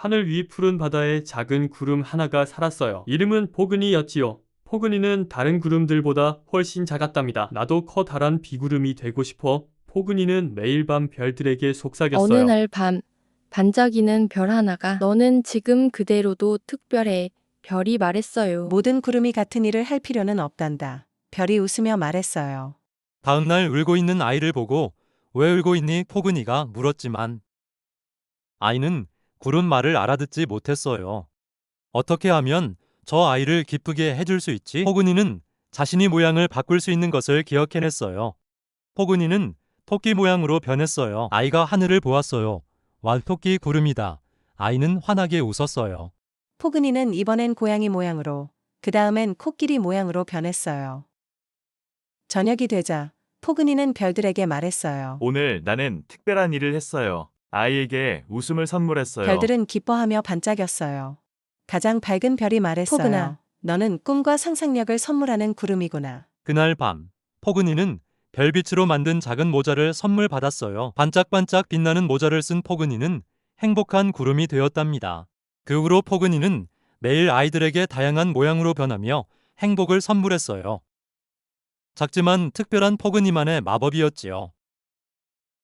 하늘 위 푸른 바다에 작은 구름 하나가 살았어요. 이름은 포근이였지요. 포근이는 다른 구름들보다 훨씬 작았답니다. 나도 커다란 비구름이 되고 싶어 포근이는 매일 밤 별들에게 속삭였어요. 어느 날 밤, 반짝이는 별 하나가 너는 지금 그대로도 특별해. 별이 말했어요. 모든 구름이 같은 일을 할 필요는 없단다. 별이 웃으며 말했어요. 다음날 울고 있는 아이를 보고 왜 울고 있니? 포근이가 물었지만 아이는 구름 말을 알아듣지 못했어요. 어떻게 하면 저 아이를 기쁘게 해줄 수 있지? 포근이는 자신이 모양을 바꿀 수 있는 것을 기억해냈어요. 포근이는 토끼 모양으로 변했어요. 아이가 하늘을 보았어요. 완토끼 구름이다. 아이는 환하게 웃었어요. 포근이는 이번엔 고양이 모양으로, 그 다음엔 코끼리 모양으로 변했어요. 저녁이 되자 포근이는 별들에게 말했어요. 오늘 나는 특별한 일을 했어요. 아이에게 웃음을 선물했어요. 별들은 기뻐하며 반짝였어요. 가장 밝은 별이 말했어요. 포근아, 너는 꿈과 상상력을 선물하는 구름이구나. 그날 밤, 포근이는 별빛으로 만든 작은 모자를 선물 받았어요. 반짝반짝 빛나는 모자를 쓴 포근이는 행복한 구름이 되었답니다. 그 후로 포근이는 매일 아이들에게 다양한 모양으로 변하며 행복을 선물했어요. 작지만 특별한 포근이만의 마법이었지요.